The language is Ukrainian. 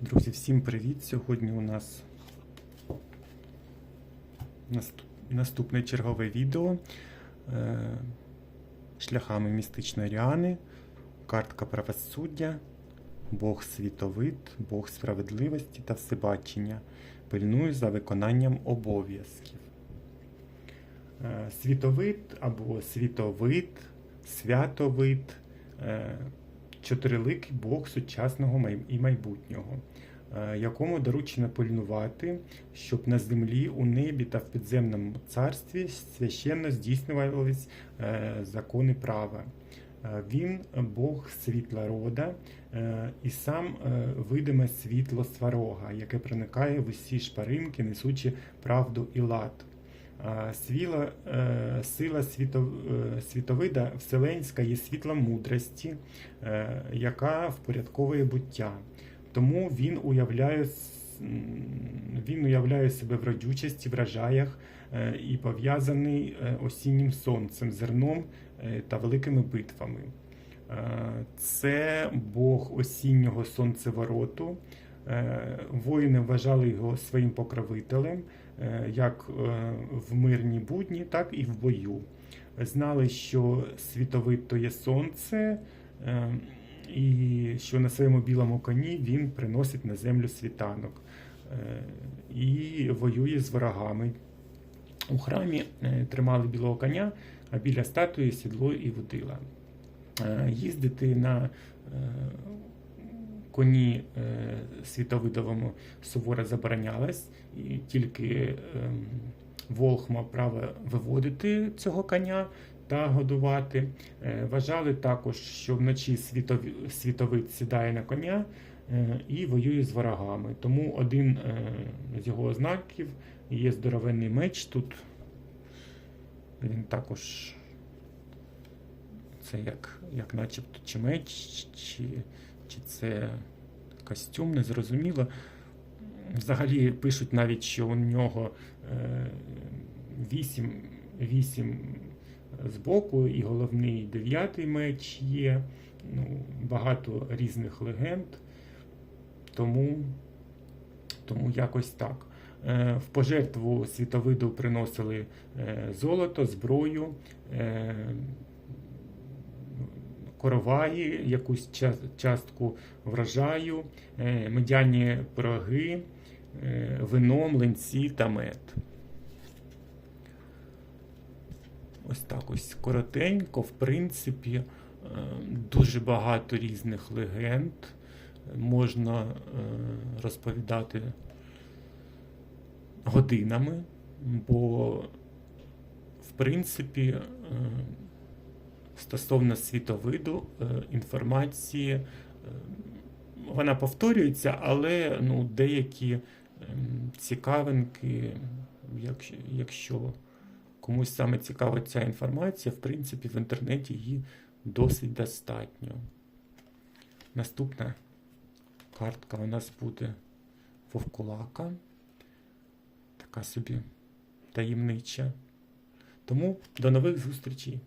Друзі, всім привіт! Сьогодні у нас наступне чергове відео е, шляхами містичної Ріани, картка правосуддя, Бог світовид, Бог справедливості та всебачення. Пильную за виконанням обов'язків. Е, Світовид або світовид, святовид. Чотириликий Бог сучасного і майбутнього, е, якому доручено пильнувати, щоб на землі, у небі та в підземному царстві священно здійснювались е, закони права. Е, Він Бог світла рода і сам видиме світло сварога, яке проникає в усі шпаринки, несучи правду і лад. Свіла, е, сила світо, е, світовида вселенська є світла мудрості, е, яка впорядковує буття. Тому він уявляє, він уявляє себе в родючості, вражаях е, і пов'язаний осіннім сонцем, зерном та великими битвами. Це Бог осіннього сонцевороту. Е, Воїни вважали його своїм покровителем е, як е, в мирні будні, так і в бою. Знали, що світовид то є сонце, і що на своєму білому коні він приносить на землю світанок і воює з ворогами. У храмі тримали білого коня, а біля статуї сідло і водила. Їздити на коні е, світовидовому суворо заборонялось, і тільки ем, Волх мав право виводити цього коня та годувати. Е, Вважали також, що вночі світовид сідає на коня е, і воює з ворогами. Тому один з його ознаків є здоровенний меч. Тут він також це як, як начебто чи меч, чи, чи це костюм, незрозуміло. Взагалі пишуть навіть, що у нього е, вісім, вісім з боку, і головний дев'ятий меч є. Ну, багато різних легенд. Тому, тому якось так. Е, В пожертву світовиду приносили е, золото, зброю, е, короваї, якусь частку врожаю, е, медяні пироги, е, вино, млинці та мед. Ось так ось коротенько, в принципі, е, дуже багато різних легенд. Можна розповідати годинами, бо, в принципі, стосовно світовиду е, інформації, е, вона повторюється, але ну, деякі ем, цікавинки, якщо, комусь саме цікава ця інформація, в принципі, в інтернеті її досить достатньо. Наступна картка у нас буде Вовкулака. Така собі таємнича. Тому до нових зустрічей!